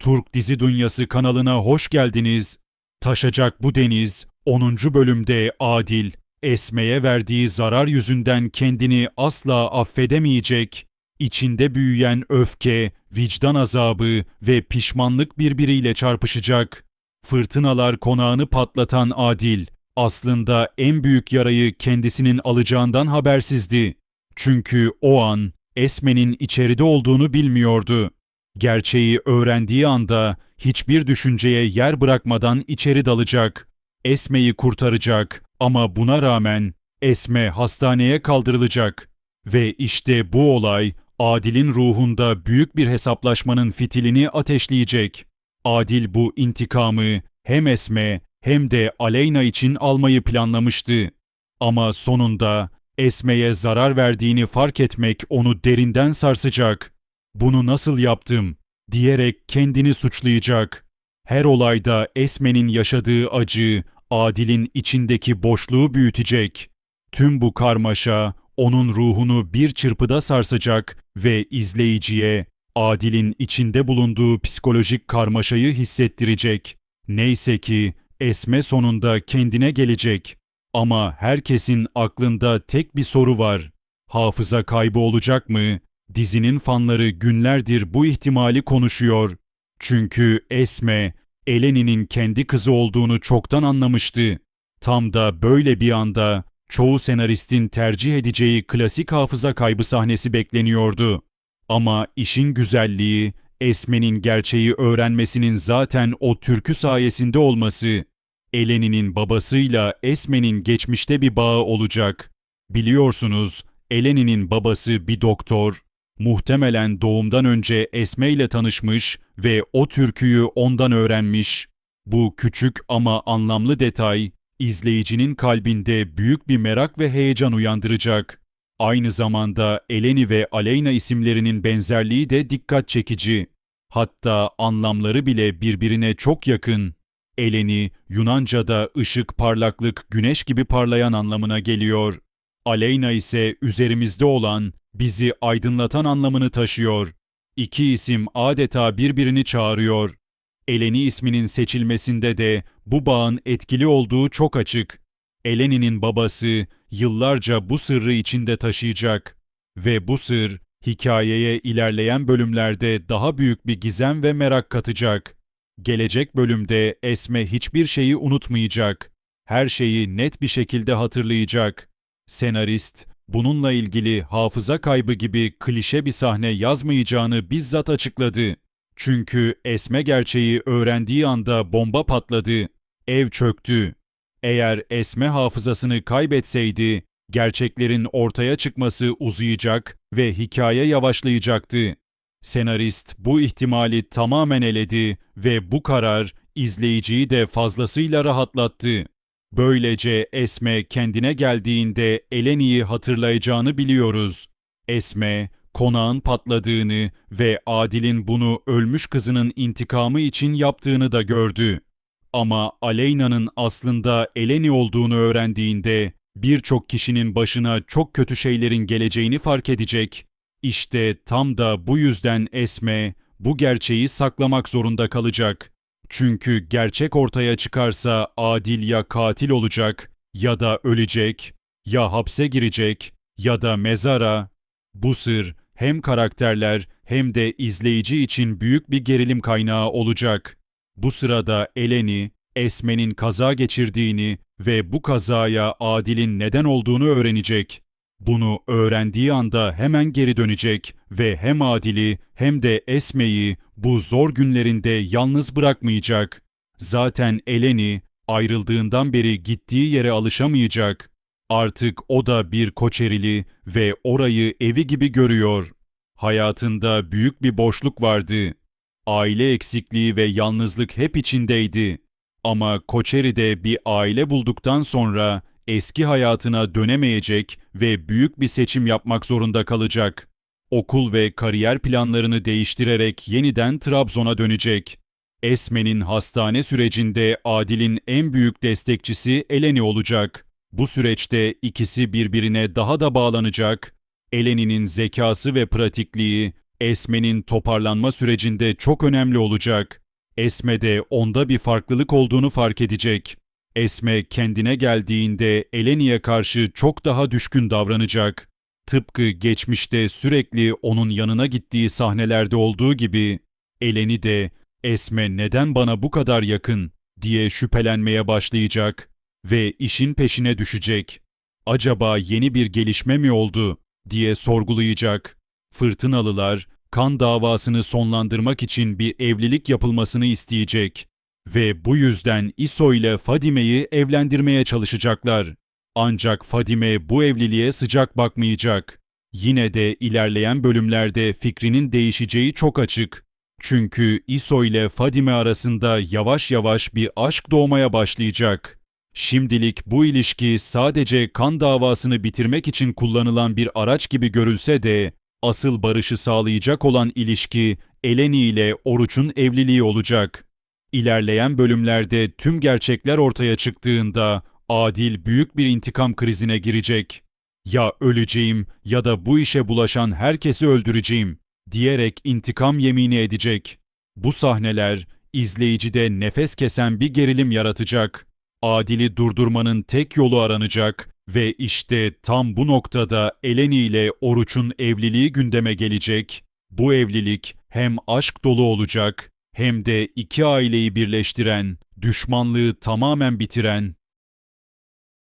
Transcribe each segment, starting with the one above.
Türk Dizi Dünyası kanalına hoş geldiniz. Taşacak bu deniz 10. bölümde Adil, Esme'ye verdiği zarar yüzünden kendini asla affedemeyecek. İçinde büyüyen öfke, vicdan azabı ve pişmanlık birbiriyle çarpışacak. Fırtınalar konağını patlatan Adil, aslında en büyük yarayı kendisinin alacağından habersizdi. Çünkü o an Esme'nin içeride olduğunu bilmiyordu. Gerçeği öğrendiği anda hiçbir düşünceye yer bırakmadan içeri dalacak. Esme'yi kurtaracak ama buna rağmen Esme hastaneye kaldırılacak. Ve işte bu olay Adil'in ruhunda büyük bir hesaplaşmanın fitilini ateşleyecek. Adil bu intikamı hem Esme hem de Aleyna için almayı planlamıştı. Ama sonunda Esme'ye zarar verdiğini fark etmek onu derinden sarsacak. Bunu nasıl yaptım diyerek kendini suçlayacak. Her olayda Esme'nin yaşadığı acı Adil'in içindeki boşluğu büyütecek. Tüm bu karmaşa onun ruhunu bir çırpıda sarsacak ve izleyiciye Adil'in içinde bulunduğu psikolojik karmaşayı hissettirecek. Neyse ki Esme sonunda kendine gelecek. Ama herkesin aklında tek bir soru var. Hafıza kaybı olacak mı? Dizinin fanları günlerdir bu ihtimali konuşuyor. Çünkü Esme, Eleni'nin kendi kızı olduğunu çoktan anlamıştı. Tam da böyle bir anda çoğu senaristin tercih edeceği klasik hafıza kaybı sahnesi bekleniyordu. Ama işin güzelliği Esme'nin gerçeği öğrenmesinin zaten o türkü sayesinde olması. Eleni'nin babasıyla Esme'nin geçmişte bir bağı olacak. Biliyorsunuz Eleni'nin babası bir doktor. Muhtemelen doğumdan önce Esme ile tanışmış ve o türküyü ondan öğrenmiş. Bu küçük ama anlamlı detay izleyicinin kalbinde büyük bir merak ve heyecan uyandıracak. Aynı zamanda Eleni ve Aleyna isimlerinin benzerliği de dikkat çekici. Hatta anlamları bile birbirine çok yakın. Eleni, Yunanca'da ışık, parlaklık, güneş gibi parlayan anlamına geliyor. Aleyna ise üzerimizde olan, bizi aydınlatan anlamını taşıyor. İki isim adeta birbirini çağırıyor. Eleni isminin seçilmesinde de bu bağın etkili olduğu çok açık. Eleni'nin babası yıllarca bu sırrı içinde taşıyacak ve bu sır hikayeye ilerleyen bölümlerde daha büyük bir gizem ve merak katacak. Gelecek bölümde Esme hiçbir şeyi unutmayacak. Her şeyi net bir şekilde hatırlayacak. Senarist bununla ilgili hafıza kaybı gibi klişe bir sahne yazmayacağını bizzat açıkladı. Çünkü Esme gerçeği öğrendiği anda bomba patladı. Ev çöktü. Eğer Esme hafızasını kaybetseydi, gerçeklerin ortaya çıkması uzayacak ve hikaye yavaşlayacaktı. Senarist bu ihtimali tamamen eledi ve bu karar izleyiciyi de fazlasıyla rahatlattı. Böylece Esme kendine geldiğinde Eleni'yi hatırlayacağını biliyoruz. Esme, konağın patladığını ve Adil'in bunu ölmüş kızının intikamı için yaptığını da gördü. Ama Aleyna'nın aslında Eleni olduğunu öğrendiğinde birçok kişinin başına çok kötü şeylerin geleceğini fark edecek. İşte tam da bu yüzden Esme bu gerçeği saklamak zorunda kalacak. Çünkü gerçek ortaya çıkarsa Adil ya katil olacak ya da ölecek, ya hapse girecek ya da mezara. Bu sır hem karakterler hem de izleyici için büyük bir gerilim kaynağı olacak. Bu sırada Eleni, Esme'nin kaza geçirdiğini ve bu kazaya Adil'in neden olduğunu öğrenecek. Bunu öğrendiği anda hemen geri dönecek ve hem Adil'i hem de Esme'yi bu zor günlerinde yalnız bırakmayacak. Zaten Eleni ayrıldığından beri gittiği yere alışamayacak. Artık o da bir koçerili ve orayı evi gibi görüyor. Hayatında büyük bir boşluk vardı. Aile eksikliği ve yalnızlık hep içindeydi. Ama Koçeri'de bir aile bulduktan sonra eski hayatına dönemeyecek ve büyük bir seçim yapmak zorunda kalacak. Okul ve kariyer planlarını değiştirerek yeniden Trabzon'a dönecek. Esme'nin hastane sürecinde Adil'in en büyük destekçisi Eleni olacak. Bu süreçte ikisi birbirine daha da bağlanacak. Eleni'nin zekası ve pratikliği Esme'nin toparlanma sürecinde çok önemli olacak. Esme'de onda bir farklılık olduğunu fark edecek. Esme kendine geldiğinde Eleni'ye karşı çok daha düşkün davranacak. Tıpkı geçmişte sürekli onun yanına gittiği sahnelerde olduğu gibi Eleni de Esme neden bana bu kadar yakın diye şüphelenmeye başlayacak ve işin peşine düşecek. Acaba yeni bir gelişme mi oldu diye sorgulayacak. Fırtınalılar kan davasını sonlandırmak için bir evlilik yapılmasını isteyecek ve bu yüzden İso ile Fadime'yi evlendirmeye çalışacaklar. Ancak Fadime bu evliliğe sıcak bakmayacak. Yine de ilerleyen bölümlerde fikrinin değişeceği çok açık. Çünkü İso ile Fadime arasında yavaş yavaş bir aşk doğmaya başlayacak. Şimdilik bu ilişki sadece kan davasını bitirmek için kullanılan bir araç gibi görülse de asıl barışı sağlayacak olan ilişki Eleni ile Oruç'un evliliği olacak. İlerleyen bölümlerde tüm gerçekler ortaya çıktığında Adil büyük bir intikam krizine girecek. Ya öleceğim ya da bu işe bulaşan herkesi öldüreceğim diyerek intikam yemini edecek. Bu sahneler izleyicide nefes kesen bir gerilim yaratacak. Adil'i durdurmanın tek yolu aranacak ve işte tam bu noktada Eleni ile Oruç'un evliliği gündeme gelecek. Bu evlilik hem aşk dolu olacak hem de iki aileyi birleştiren, düşmanlığı tamamen bitiren.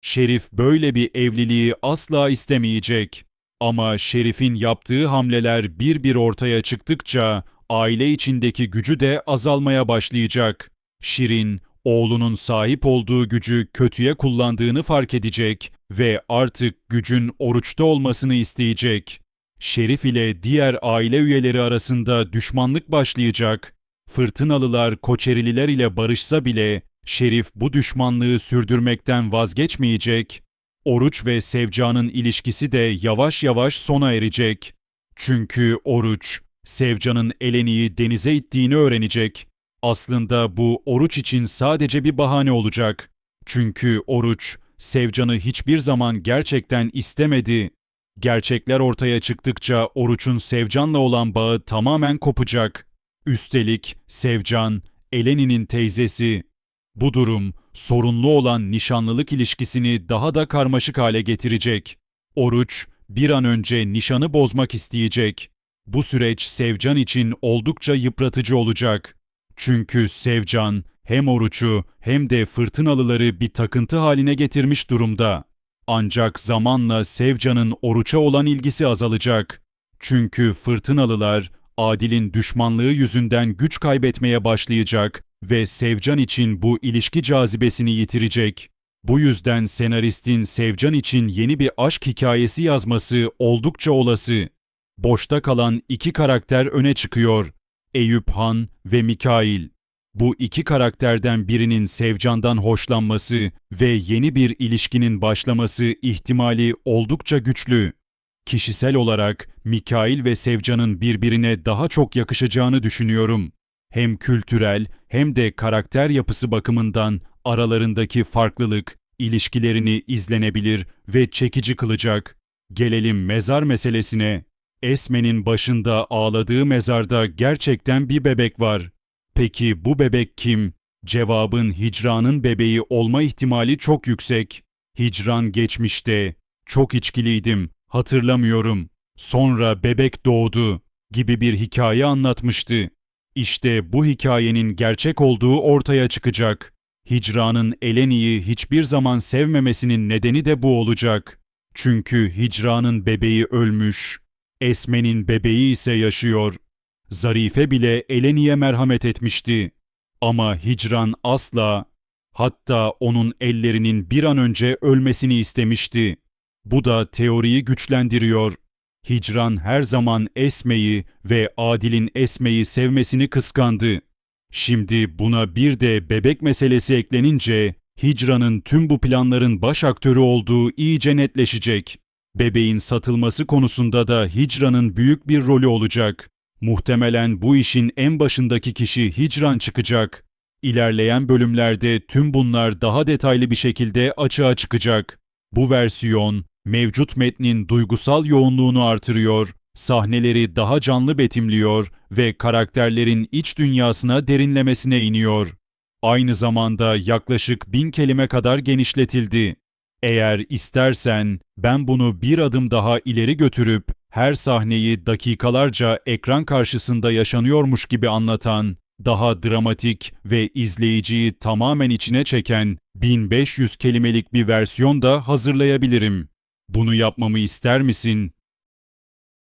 Şerif böyle bir evliliği asla istemeyecek. Ama Şerif'in yaptığı hamleler bir bir ortaya çıktıkça aile içindeki gücü de azalmaya başlayacak. Şirin, oğlunun sahip olduğu gücü kötüye kullandığını fark edecek ve artık gücün oruçta olmasını isteyecek. Şerif ile diğer aile üyeleri arasında düşmanlık başlayacak. Fırtınalılar Koçerililer ile barışsa bile Şerif bu düşmanlığı sürdürmekten vazgeçmeyecek. Oruç ve Sevcan'ın ilişkisi de yavaş yavaş sona erecek. Çünkü Oruç, Sevcan'ın Eleni'yi denize ittiğini öğrenecek. Aslında bu Oruç için sadece bir bahane olacak. Çünkü Oruç, Sevcan'ı hiçbir zaman gerçekten istemedi. Gerçekler ortaya çıktıkça Oruç'un Sevcan'la olan bağı tamamen kopacak. Üstelik Sevcan, Eleni'nin teyzesi. Bu durum sorunlu olan nişanlılık ilişkisini daha da karmaşık hale getirecek. Oruç bir an önce nişanı bozmak isteyecek. Bu süreç Sevcan için oldukça yıpratıcı olacak. Çünkü Sevcan hem Oruç'u hem de fırtınalıları bir takıntı haline getirmiş durumda. Ancak zamanla Sevcan'ın Oruç'a olan ilgisi azalacak. Çünkü fırtınalılar Adil'in düşmanlığı yüzünden güç kaybetmeye başlayacak ve Sevcan için bu ilişki cazibesini yitirecek. Bu yüzden senaristin Sevcan için yeni bir aşk hikayesi yazması oldukça olası. Boşta kalan iki karakter öne çıkıyor. Eyüp Han ve Mikail. Bu iki karakterden birinin Sevcan'dan hoşlanması ve yeni bir ilişkinin başlaması ihtimali oldukça güçlü. Kişisel olarak Mikail ve Sevcan'ın birbirine daha çok yakışacağını düşünüyorum. Hem kültürel hem de karakter yapısı bakımından aralarındaki farklılık ilişkilerini izlenebilir ve çekici kılacak. Gelelim mezar meselesine. Esme'nin başında ağladığı mezarda gerçekten bir bebek var. Peki bu bebek kim? Cevabın Hicran'ın bebeği olma ihtimali çok yüksek. Hicran geçmişte. Çok içkiliydim. Hatırlamıyorum. Sonra bebek doğdu gibi bir hikaye anlatmıştı. İşte bu hikayenin gerçek olduğu ortaya çıkacak. Hicran'ın Eleni'yi hiçbir zaman sevmemesinin nedeni de bu olacak. Çünkü Hicran'ın bebeği ölmüş. Esme'nin bebeği ise yaşıyor. Zarife bile Eleni'ye merhamet etmişti. Ama Hicran asla, hatta onun ellerinin bir an önce ölmesini istemişti. Bu da teoriyi güçlendiriyor. Hicran her zaman Esme'yi ve Adil'in Esme'yi sevmesini kıskandı. Şimdi buna bir de bebek meselesi eklenince Hicran'ın tüm bu planların baş aktörü olduğu iyice netleşecek. Bebeğin satılması konusunda da Hicran'ın büyük bir rolü olacak. Muhtemelen bu işin en başındaki kişi Hicran çıkacak. İlerleyen bölümlerde tüm bunlar daha detaylı bir şekilde açığa çıkacak. Bu versiyon mevcut metnin duygusal yoğunluğunu artırıyor, sahneleri daha canlı betimliyor ve karakterlerin iç dünyasına derinlemesine iniyor. Aynı zamanda yaklaşık bin kelime kadar genişletildi. Eğer istersen ben bunu bir adım daha ileri götürüp her sahneyi dakikalarca ekran karşısında yaşanıyormuş gibi anlatan, daha dramatik ve izleyiciyi tamamen içine çeken 1500 kelimelik bir versiyon da hazırlayabilirim. Bunu yapmamı ister misin